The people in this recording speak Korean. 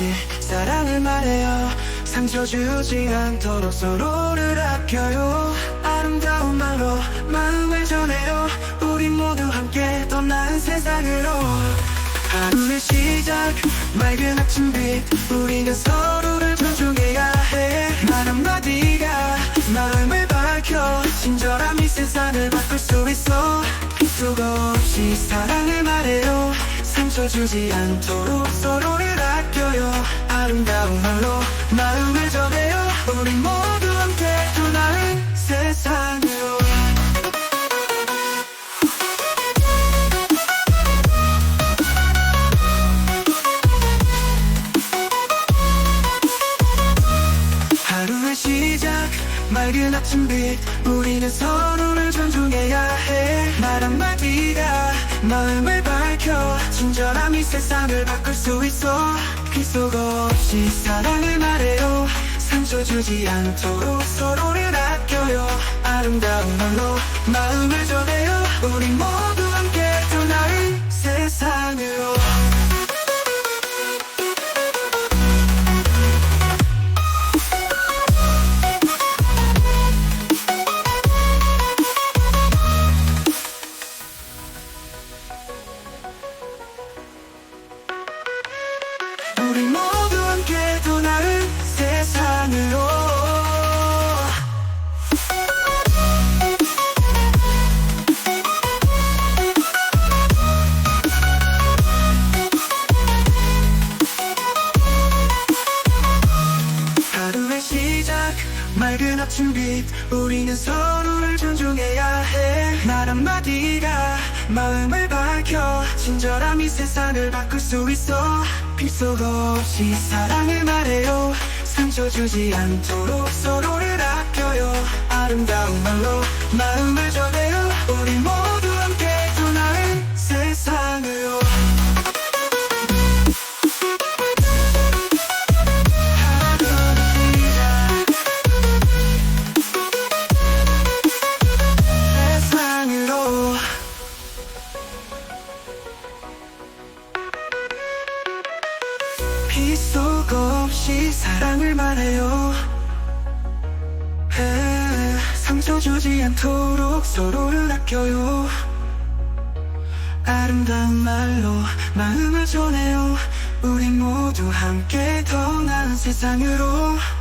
없이 사랑을 말해요. 상처 주지 않도록 서로를 아껴요. 아름다운 말로 마음을 전해요. 우리 모두 함께 더 나은 세상으로. 하루의 시작 맑은 아침빛. 우리는 서로를 존중해야 해말 한마디가 마음을 밝혀. 친절함이 세상을 바꿀 수 있어. 비속 없이 사랑을 말해요. 상처 주지 않도록 시작. 맑은 아침빛 우리는 서로를 존중해야 해 말 한마디가 마음을 밝혀. 친절함이 세상을 바꿀 수 있어. 비속 없이 사랑을 말해요. 상처 주지 않도록 서로를 아껴요. 아름다운 말로 마음을 전해요 우 맑은 아침빛 우리는 서로를 존중해야 해 말 한마디가 마음을 밝혀. 친절함이 세상을 바꿀 수 있어. 비속 없이 사랑을 말해요. 상처 주지 않도록 서로를 아껴요. 아름다운 말로 마음을 전해요. 우리 비속 없이 사랑을 말해요. 에, 상처 주지 않도록 서로를 아껴요. 아름다운 말로 마음을 전해요. 우리 모두 함께 더 나은 세상으로. 후.